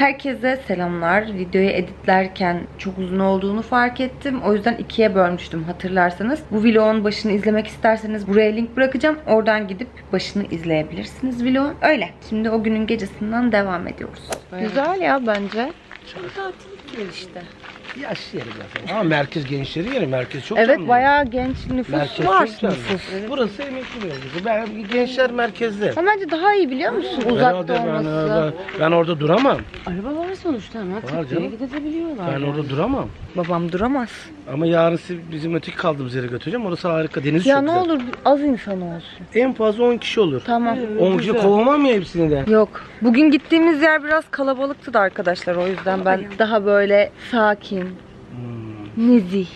Herkese selamlar. Videoyu editlerken çok uzun olduğunu fark ettim. O yüzden ikiye bölmüştüm hatırlarsanız. Bu vlogun başını izlemek isterseniz buraya link bırakacağım. Oradan gidip başını izleyebilirsiniz vlogun. Öyle. Şimdi o günün gecesinden devam ediyoruz. Güzel ya bence. işte. Yaş yeri zaten. Ama merkez gençleri yeri. Merkez çok Evet canlı. bayağı genç nüfus Merkez var. çok canlı. Burası emekli bölgesi. Ben, gençler merkezde. Ama bence daha iyi biliyor musun? Uzakta Herhalde ben, olması. ben, ben orada duramam. Araba var sonuçta ama Var tık canım. gidebiliyorlar. Ben orada duramam. Babam duramaz. Ama yarın sizi bizim öteki kaldığımız yere götüreceğim. Orası harika. Deniz Ya çok ne güzel. olur az insan olsun. En fazla 10 kişi olur. Tamam. 10 kişi kovamam ya hepsini de. Yok. Bugün gittiğimiz yer biraz kalabalıktı da arkadaşlar. O yüzden ben daha böyle sakin, Hmm. nezih.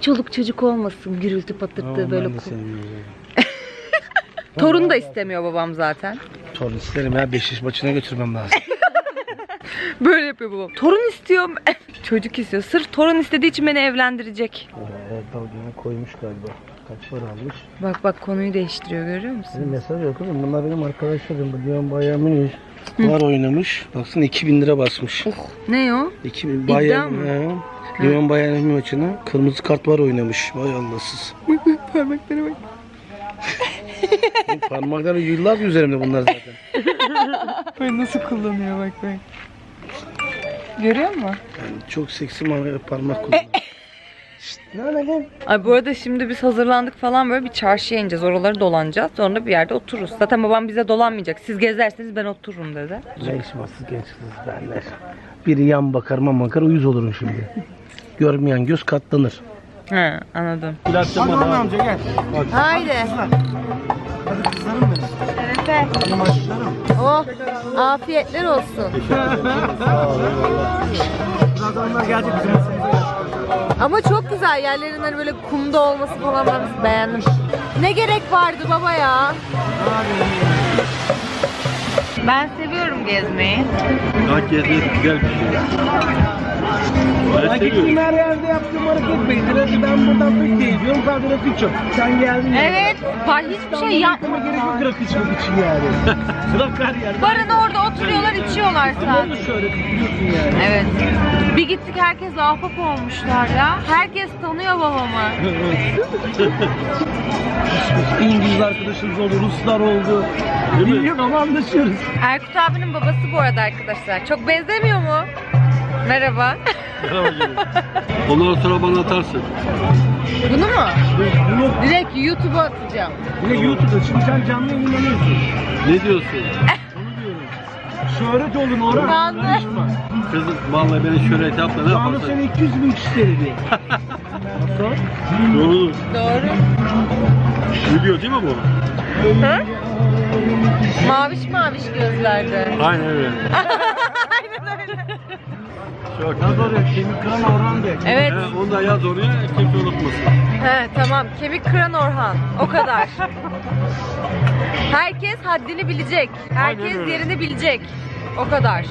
Çoluk çocuk olmasın gürültü patırtı Ama böyle. ben de. Torun da istemiyor babam zaten. Torun isterim ya. 5 yaş maçına götürmem lazım. Böyle yapıyor babam. Torun istiyorum. Çocuk istiyor. Sırf torun istediği için beni evlendirecek. dalgını koymuş galiba. Kaç para almış? Bak bak konuyu değiştiriyor görüyor musun? Benim mesaj yok oğlum. Bunlar benim arkadaşlarım. Bu Diyan bayağı minik. Var oynamış. Baksana 2000 lira basmış. Ne o? 2000 İddia bayağı mı? he. Lyon Bayern Münih maçına kırmızı kart var oynamış. Vay Allahsız. Parmaklara bak. Benim Parmakları yıllardır üzerimde bunlar zaten. Böyle nasıl kullanıyor bak bak. Görüyor musun? Yani çok seksi ma- parmak kullanıyor. Şşt, ne öyle lan? Ay bu arada şimdi biz hazırlandık falan böyle bir çarşıya ineceğiz. Oraları dolanacağız. Sonra da bir yerde otururuz. Zaten babam bize dolanmayacak. Siz gezerseniz ben otururum dedi. Genç masız genç kız derler. Biri yan bakar man bakar uyuz olurum şimdi. Görmeyen göz katlanır. He anladım. Hadi Orhan amca gel. Haydi. Hadi kızlarım benim. Şerefe. Benim aşklarım. Oh afiyetler olsun. Birazdan onlar gelecek bizim masamıza Ama çok güzel yerlerin hani böyle kumda olması falan ben beğendim. Ne gerek vardı baba ya? Ben seviyorum gezmeyi. Kalk gezmek güzel bir şey. Ben gittim seviyorum. her yerde yaptığım hareket beydire. Ben buradan Fethiye'ye gidiyorum. Sadece rakı içiyorum. Sen geldin. ya. Evet, var hiçbir şey yap. Yapmama gerek yok rakı içmek için yani. Bırak her yerde. Barın orada oturuyorlar, içiyorlar Ama sadece. onu şöyle biliyorsun yani. Evet. Bir gittik herkes ahbap olmuşlar ya. Herkes tanıyor babamı. İngiliz arkadaşımız oldu, Ruslar oldu. Bilmiyorum ama anlaşıyoruz. Erkut abinin babası bu arada arkadaşlar. Çok benzemiyor mu? Merhaba. Merhaba canım. Ondan sonra bana atarsın. Bunu mu? Bunu Direkt YouTube'a atacağım. bir de YouTube'da şimdi sen canlı yayınlanıyorsun. Ne diyorsun? Şöhret olun Orhan. Ben de. Kızım vallahi beni şöhret yap da ne Şu anda seni 200 bin kişi seyrediyor. Doğru. Doğru. Video değil mi bu? Maviş maviş gözlerde. Aynen öyle. Aynen öyle. Çok Nasıl oluyor? Kemik kıran Orhan de. Evet. He, onu da yaz oraya kimse unutmasın. He tamam. Kemik kıran Orhan. O kadar. Herkes haddini bilecek. Herkes öyle. yerini bilecek. O kadar.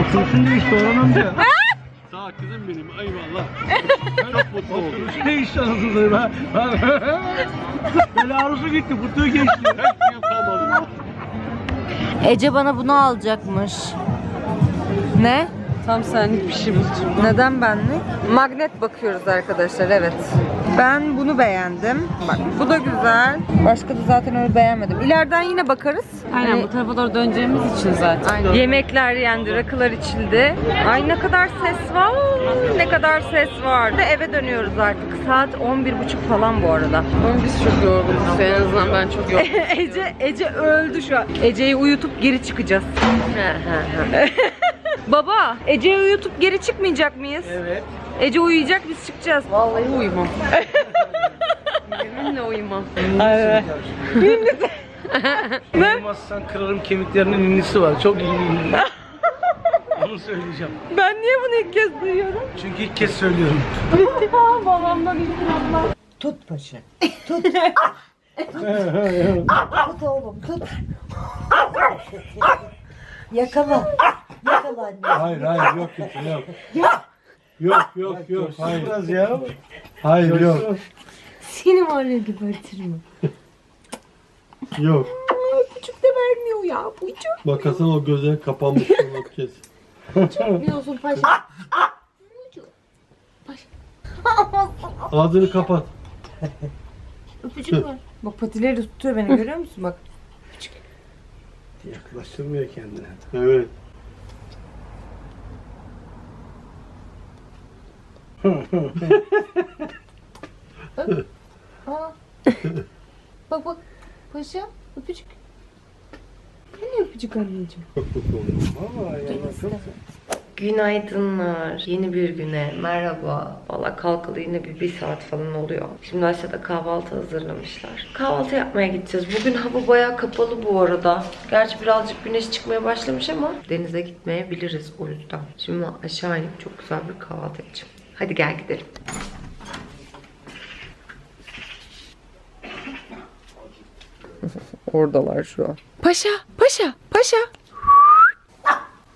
Otursun da işte Orhan amca. Sağ kızım benim eyvallah. Çok mutlu oldum. Otursun da işte anasını ben. Böyle arzusu gitti, kutuyu geçti. Şey kalmadı. Ece bana bunu alacakmış. Ne? Tam senlik bir şey bulacağım. Neden benlik? Magnet bakıyoruz arkadaşlar evet. Ben bunu beğendim. Bak bu da güzel. Başka da zaten öyle beğenmedim. İleriden yine bakarız. Aynen Hani- bu tarafa doğru döneceğimiz için zaten. Aynen. Yemekler yendi, rakılar içildi. Ay ne kadar ses var. Ne kadar ses vardı. Eve dönüyoruz artık. Saat 11.30 falan bu arada. Ama biz çok yorgunuz. En azından ben çok yorgunum. Ece Ece öldü şu an. Ece'yi uyutup geri çıkacağız. Baba, Ece'yi uyutup geri çıkmayacak mıyız? Evet. Ece uyuyacak biz çıkacağız. Vallahi uyumam. Yeminle uyumam. Uyumazsan kırarım kemiklerinin ünlüsü var. Çok iyi ünlü. Onu söyleyeceğim. Ben niye bunu ilk kez duyuyorum? Çünkü ilk kez söylüyorum. Tut paşa. Tut. tut oğlum tut. Yakala. Yakala anne. Hayır hayır yok yok yok. Yok yok yok hayır. Biraz ya. Hayır yok. Seni var ya gebertirim. Yok. Küçük de vermiyor ya bu çok. Bakasana o gözleri kapanmış o kez. Biliyorsun paşa. Ağzını kapat. Bak patileri tutuyor beni görüyor musun bak. Yaklaştırmıyor kendini. Evet. Bak bak paşa öpücük. Ne öpücük anneciğim? Aa, çok Günaydınlar. Yeni bir güne merhaba. Valla kalkalı yine bir, bir saat falan oluyor. Şimdi aşağıda kahvaltı hazırlamışlar. Kahvaltı yapmaya gideceğiz. Bugün hava bayağı kapalı bu arada. Gerçi birazcık güneş çıkmaya başlamış ama denize gitmeyebiliriz o yüzden. Şimdi aşağı inip çok güzel bir kahvaltı edeceğim. Hadi gel gidelim. Oradalar şu an. Paşa, paşa, paşa.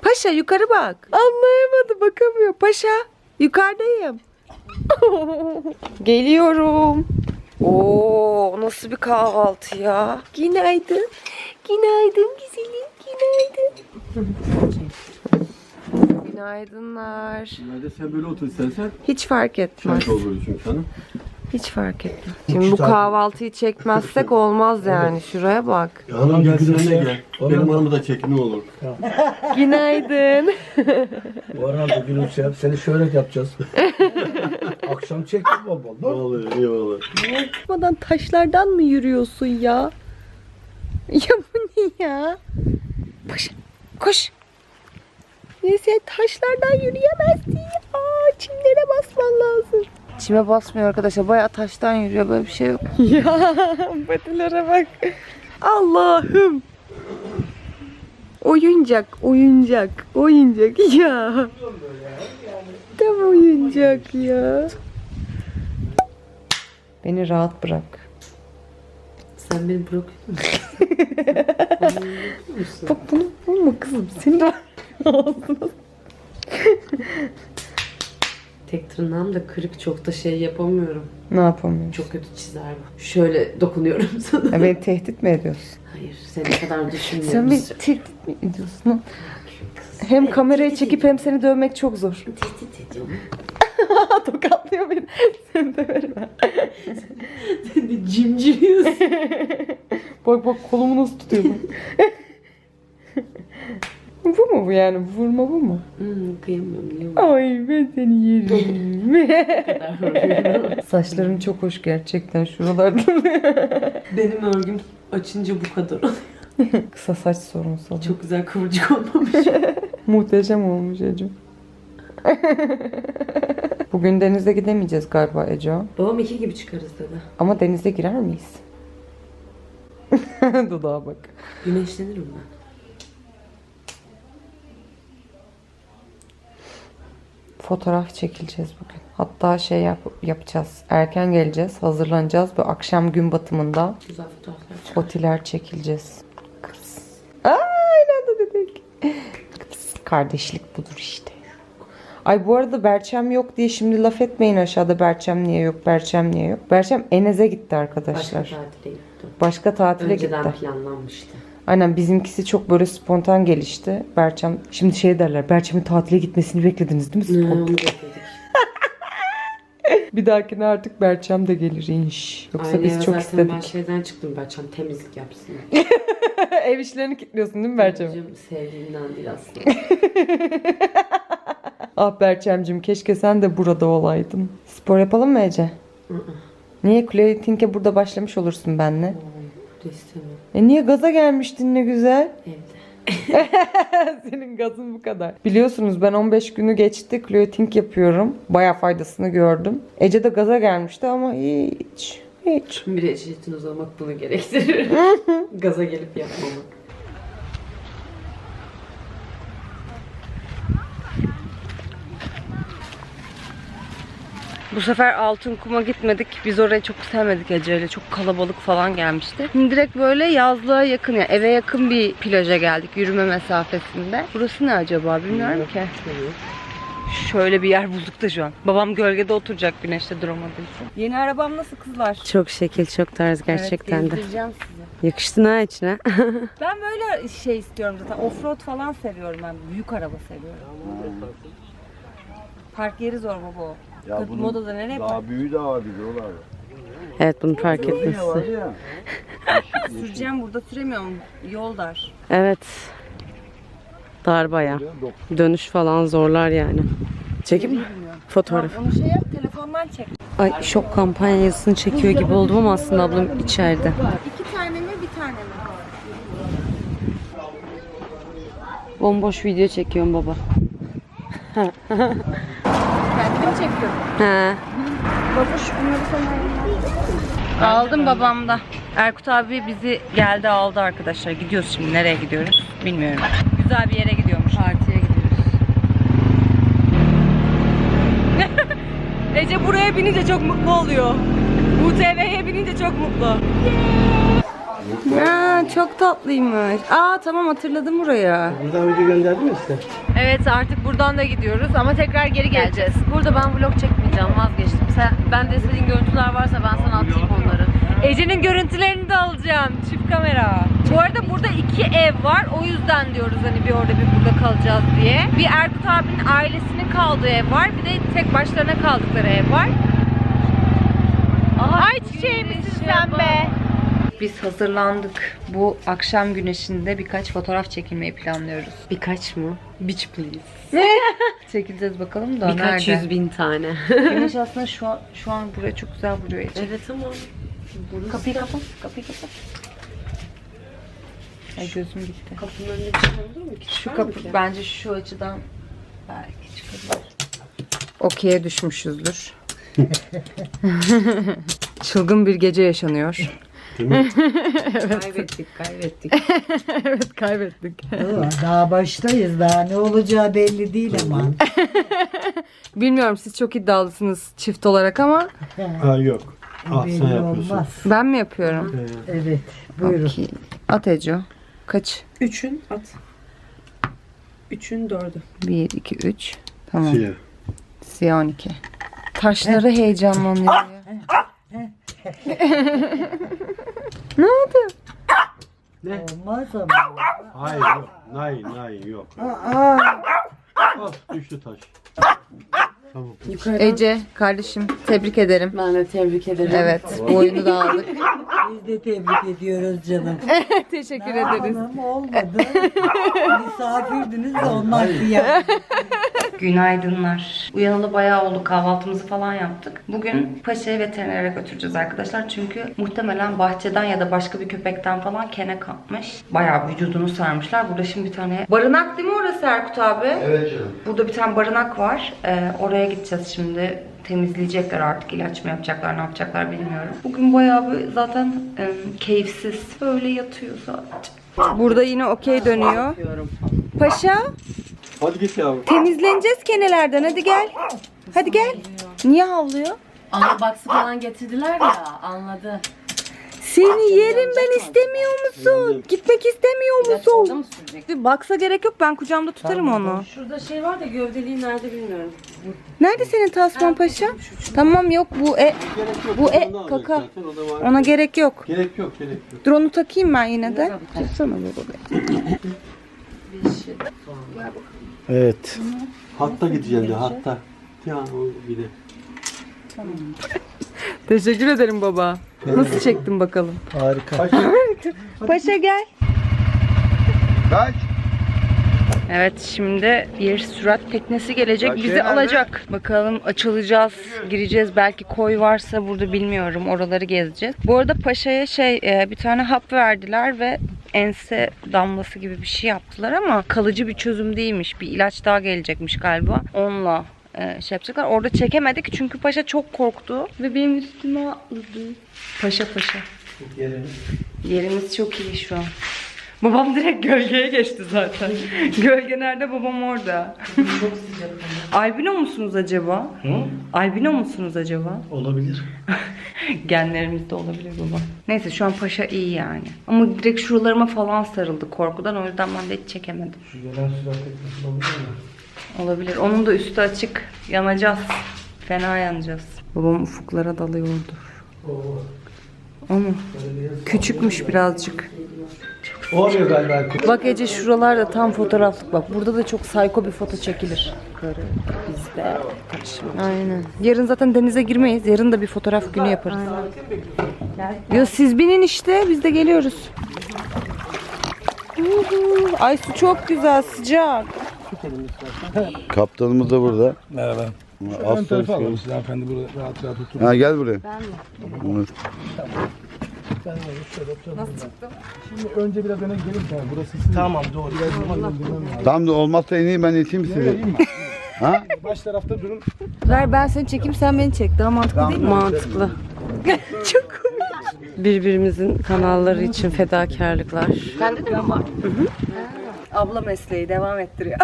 Paşa yukarı bak. Anlayamadı bakamıyor. Paşa yukarıdayım. Geliyorum. Oo nasıl bir kahvaltı ya. Günaydın. Günaydın güzelim. Günaydın. Günaydınlar. Hadi sen böyle otur istersen. Hiç fark etmez. Şarkı olur çünkü sana. Hiç fark etmez. Şimdi bu kahvaltıyı çekmezsek olmaz yani. Şuraya bak. Hanım gel sen de gel. Benim hanımı da çek ne olur. Günaydın. Bu arada gülümse seni şöyle yapacağız. Akşam çek bol bol. Dur. Vallahi eyvallah. Yapmadan taşlardan mı yürüyorsun ya? Ya bu ne ya? Paşa koş. Ya sen taşlardan yürüyemezsin ya. Çimlere basman lazım. Çime basmıyor arkadaşlar. Bayağı taştan yürüyor. Böyle bir şey yok. ya patilere bak. Allah'ım. Oyuncak, oyuncak, oyuncak ya. Tam oyuncak ya. Beni rahat bırak. Sen beni bırak. Bak bunu bulma kızım. Ağzına. Tek tırnağım da kırık çok da şey yapamıyorum. Ne yapamıyorum? Çok kötü çizer bu. Şöyle dokunuyorum sana. Ya beni tehdit mi ediyorsun? Hayır seni kadar düşünmüyorum. Sen beni tehdit mi ediyorsun? Hem kameraya çekip hem seni dövmek çok zor. Tehdit ediyorum. Tokatlıyor beni. Seni döverim ben. Sen de cimciriyorsun. Bak bak kolumu nasıl tutuyor bak. Bu mu bu yani? Vurma bu mu? Hmm, kıyamıyorum. Ay ben seni yerim. Saçların çok hoş gerçekten şuralarda. Benim örgüm açınca bu kadar oluyor. Kısa saç sorunsalı. Çok güzel kıvırcık olmamış. Muhteşem olmuş Ece. Bugün denize gidemeyeceğiz galiba Ece. Babam iki gibi çıkarız dedi. Ama denize girer miyiz? Dudağa bak. Güneşlenirim ben. Fotoğraf çekileceğiz bugün. Hatta şey yap yapacağız. Erken geleceğiz. Hazırlanacağız. Bu akşam gün batımında Güzel fotoğraflar fotiler çekileceğiz. Kız. Aynen de dedik. Kız, kardeşlik budur işte. Ay bu arada Berçem yok diye şimdi laf etmeyin aşağıda Berçem niye yok, Berçem niye yok. Berçem Enez'e gitti Başka arkadaşlar. tatile gittim. Başka tatile Önceden gitti. planlanmıştı. Aynen bizimkisi çok böyle spontan gelişti. Berçem şimdi şey derler. Berçem'in tatile gitmesini beklediniz değil mi? Spontan. bekledik. Bir dahakine artık Berçem de gelir inş. Yoksa Aileye biz çok zaten Ben istedik. şeyden çıktım Berçem temizlik yapsın. Ev işlerini kilitliyorsun değil mi Berçem? Sevdiğimden değil aslında. Ah Berçemcim keşke sen de burada olaydın. Spor yapalım mı Ece? Niye Chloe Tink'e burada başlamış olursun benle? Burada istemiyorum. E niye gaza gelmiştin ne güzel? Evde. Senin gazın bu kadar. Biliyorsunuz ben 15 günü geçti. Chloe Tink yapıyorum. Baya faydasını gördüm. Ece de gaza gelmişti ama hiç. Hiç. Bir eşitin uzamak bunu gerektirir. Gaza gelip yapmamak. Bu sefer Altın Kum'a gitmedik. Biz orayı çok sevmedik Ece'yle. Çok kalabalık falan gelmişti. Şimdi direkt böyle yazlığa yakın yani eve yakın bir plaja geldik yürüme mesafesinde. Burası ne acaba bilmiyorum ki. Şöyle bir yer bulduk da şu an. Babam gölgede oturacak güneşte duramadığı için. Yeni arabam nasıl kızlar? Çok şekil, çok tarz gerçekten evet, de. gezdireceğim sizi. Yakıştın ha içine. Ben böyle şey istiyorum zaten. Offroad falan seviyorum ben. Büyük araba seviyorum. Park yeri zor baba o. Ya Kırk bunun modada nereye park? Daha büyüğü de var bir de evet bunu fark var etmesi. ya? Süreceğim burada süremiyorum. Yol dar. Evet. Dar baya. Dönüş falan zorlar yani. Çekeyim mi? Fotoğraf. Onu şey yap telefondan çek. Ay şok kampanyasını çekiyor gibi oldum ama aslında ablam içeride. İki tane mi bir tane mi? Bomboş video çekiyorum baba. Çekiyorum. He. Babuş bunları sana Aldım babamda. Erkut abi bizi geldi aldı arkadaşlar. Gidiyoruz şimdi. Nereye gidiyoruz? Bilmiyorum. Güzel bir yere gidiyormuş. Partiye gidiyoruz. Ece buraya binince çok mutlu oluyor. UTV'ye binince çok mutlu. Aa, çok tatlıymış. Aa tamam hatırladım buraya. Buradan video gönderdim mi size? Evet artık buradan da gidiyoruz ama tekrar geri geleceğiz. Burada ben vlog çekmeyeceğim vazgeçtim. Sen, ben de istediğin görüntüler varsa ben sana atayım onları. Ece'nin görüntülerini de alacağım. Çift kamera. Bu arada burada iki ev var. O yüzden diyoruz hani bir orada bir burada kalacağız diye. Bir Erkut abinin ailesinin kaldığı ev var. Bir de tek başlarına kaldıkları ev var. Ay çiçeği misin sen be? Biz hazırlandık. Bu akşam güneşinde birkaç fotoğraf çekilmeyi planlıyoruz. Birkaç mı? Beach please. Çekileceğiz bakalım da Birkaç nerede? yüz bin tane. Güneş aslında şu an, şu an buraya çok güzel vuruyor evet ama Kapıyı kapat, kapıyı kapat. Ay gözüm gitti. kapının önünde çıkabilir mi ki? Şu kapı bence şu açıdan belki çıkabilir. Okey'e düşmüşüzdür. Çılgın bir gece yaşanıyor. Kaybettik, kaybettik. evet kaybettik. Daha baştayız. Daha ne olacağı belli değil ama. Bilmiyorum siz çok iddialısınız çift olarak ama Ha yok. Ah sen belli yapıyorsun. olmaz. ben mi yapıyorum? Evet. Buyurun. Okey. At Eco. Kaç? Üçün at. Üçün dördü. 1, 2, 3. Tamam. Siyah. Siyah 12. Taşları heyecanlanıyor ya. ne oldu? Olmaz ama. Hayır yok. Nay nay yok. Aa, Of düştü taş. Tamam. Ece kardeşim tebrik ederim. Ben de tebrik ederim. Evet bu oyunu da aldık. Biz de tebrik ediyoruz canım. Teşekkür Ne ederiz. yapalım olmadı. Misafirdiniz de onlar kıyam. Günaydınlar. Uyanalı bayağı oldu. Kahvaltımızı falan yaptık. Bugün Paşa'yı veterinere götüreceğiz arkadaşlar. Çünkü muhtemelen bahçeden ya da başka bir köpekten falan kene kapmış. Bayağı vücudunu sarmışlar. Burada şimdi bir tane barınak değil mi orası Erkut abi? Evet canım. Burada bir tane barınak var. Ee, oraya gideceğiz şimdi. Temizleyecekler artık. ilaç mı yapacaklar, ne yapacaklar bilmiyorum. Bugün bayağı bir zaten e, keyifsiz. Öyle yatıyor sadece. Burada yine okey dönüyor. Paşa Hadi git yavrum. temizleneceğiz kenelerden. Hadi gel. Hadi gel. Niye havlıyor? Ana baksı falan getirdiler ya anladı. Seni yerim ben istemiyor musun? Gitmek istemiyor musun? mı sürecek? Baksa gerek yok ben kucağımda tutarım onu. Şurada şey var da gövdeliği nerede bilmiyorum. Nerede senin tasman paşa? Tamam yok bu e Gerek yok. Bu e, Onu alacak kaka. zaten, o da var. ona gerek yok. Gerek yok gerek yok. Dur onu takayım ben yine de. Tutsana baba be. Evet. Hatta gideceğim de hatta. Ya o bir de. Teşekkür ederim baba. Nasıl çektin bakalım? Harika. Paşa gel. Kaç? Evet şimdi bir sürat teknesi gelecek bizi alacak. Bakalım açılacağız, gireceğiz. Belki koy varsa burada bilmiyorum. Oraları gezeceğiz. Bu arada Paşa'ya şey e, bir tane hap verdiler ve ense damlası gibi bir şey yaptılar ama kalıcı bir çözüm değilmiş. Bir ilaç daha gelecekmiş galiba. Onunla e, şey yapacaklar. Orada çekemedik çünkü Paşa çok korktu ve benim üstüme atladı. Paşa paşa. Yerimiz çok iyi şu an. Babam direkt gölgeye geçti zaten. Gölge nerede babam orada. Çok sıcak. Albino musunuz acaba? Albino musunuz acaba? Olabilir. Genlerimizde olabilir baba. Neyse şu an paşa iyi yani. Ama direkt şuralarıma falan sarıldı korkudan o yüzden ben de hiç çekemedim. Şu gelen sular teknesi olabilir mi? Olabilir. Onun da üstü açık. Yanacağız. Fena yanacağız. Babam ufuklara dalıyordur. O mu? Küçükmüş birazcık. O arıyor galiba. Bak Ece şuralarda tam fotoğraflık bak. Burada da çok sayko bir foto çekilir. Karı bizde. Aynen. Yarın zaten denize girmeyiz. Yarın da bir fotoğraf günü yaparız. Yo siz binin işte biz de geliyoruz. Uhu. Ay su çok güzel sıcak. Kaptanımız da burada. Merhaba. Ön Aslan tarafa alalım siz hanımefendi burada rahat rahat oturun. Ha gel buraya. Ben mi? Nasıl çıktım? Şimdi önce biraz öne gelin tamam burası sizin. Tamam doğru. Biraz zaman göndermem lazım. Tam da olmazsa ineyim ben iteyim sizi. Vereyim mi? Ha? Baş tarafta durun. Ver ben seni çekeyim sen beni çek. Daha mantıklı değil mi? Mantıklı. Çok Birbirimizin kanalları için fedakarlıklar. Sende de mi var? Abla mesleği devam ettiriyor.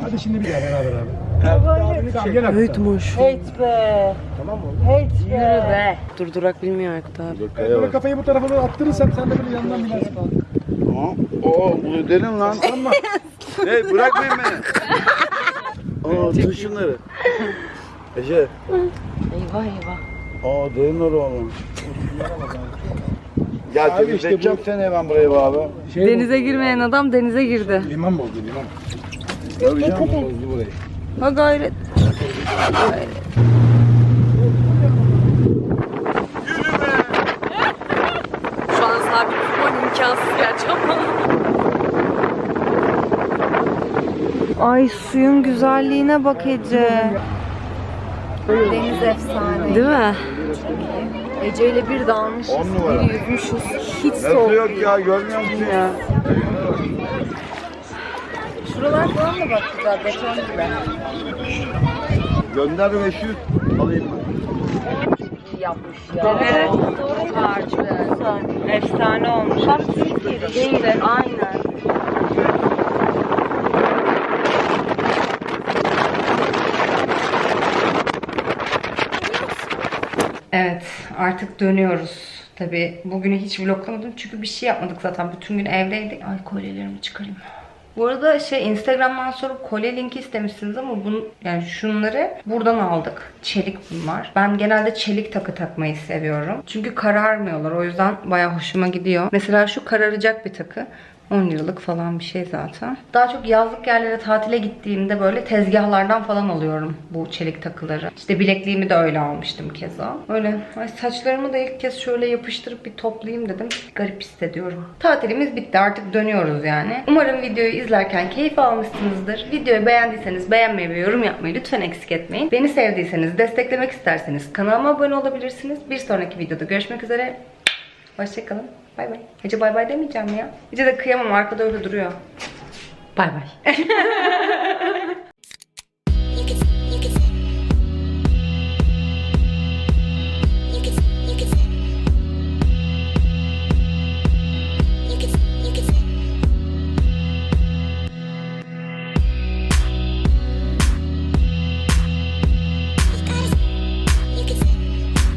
Hadi şimdi bir daha beraber abi. Abi. Büyütmüş. Hate be. Tamam mı? Hate Yürü be. Durdurak bilmiyor Aykut abi. Böyle kafayı bu tarafa doğru attırırsam sen de böyle yandan binersin. Tamam. Oo bunu derin lan. Tamam. hey bırakmayın beni. Oo tut şunları. Ece. Eyvah eyvah. Aa derin oğlum. Gel Abi işte bu- seni hemen buraya be abi. Şey Denize girmeyen adam denize girdi. Liman bozdu liman. Göreceğim. Bozdu burayı. Ha gayret. Şu an sabit durman imkansız gerçi ama. Ay suyun güzelliğine bak Ece. Deniz efsane. Değil mi? Ece ile bir dalmışız, bir yüzmüşüz. Hiç Nasıl soğuk yok değil. ya görmüyor musun ya? Şuralar falan da bak güzel, beton gibi. Gönder 500 alayım ben. Yapmış ya. Evet. Harika. Efsane olmuş. Bak Türkiye'de değil. Aynen. Evet artık dönüyoruz. Tabii bugünü hiç vloglamadım çünkü bir şey yapmadık zaten. Bütün gün evdeydik. Ay kolyelerimi çıkarayım. Bu arada şey Instagram'dan sonra kolye linki istemişsiniz ama bunu yani şunları buradan aldık. Çelik bunlar. Ben genelde çelik takı takmayı seviyorum. Çünkü kararmıyorlar. O yüzden bayağı hoşuma gidiyor. Mesela şu kararacak bir takı. 10 liralık falan bir şey zaten. Daha çok yazlık yerlere tatile gittiğimde böyle tezgahlardan falan alıyorum bu çelik takıları. İşte bilekliğimi de öyle almıştım keza. Öyle. Ay saçlarımı da ilk kez şöyle yapıştırıp bir toplayayım dedim. Garip hissediyorum. Tatilimiz bitti. Artık dönüyoruz yani. Umarım videoyu izlerken keyif almışsınızdır. Videoyu beğendiyseniz beğenmeyi ve yorum yapmayı lütfen eksik etmeyin. Beni sevdiyseniz, desteklemek isterseniz kanalıma abone olabilirsiniz. Bir sonraki videoda görüşmek üzere. Hoşçakalın. Bay bay. Ece bay bay demeyeceğim ya. Ece de kıyamam arkada öyle duruyor. Bay bay.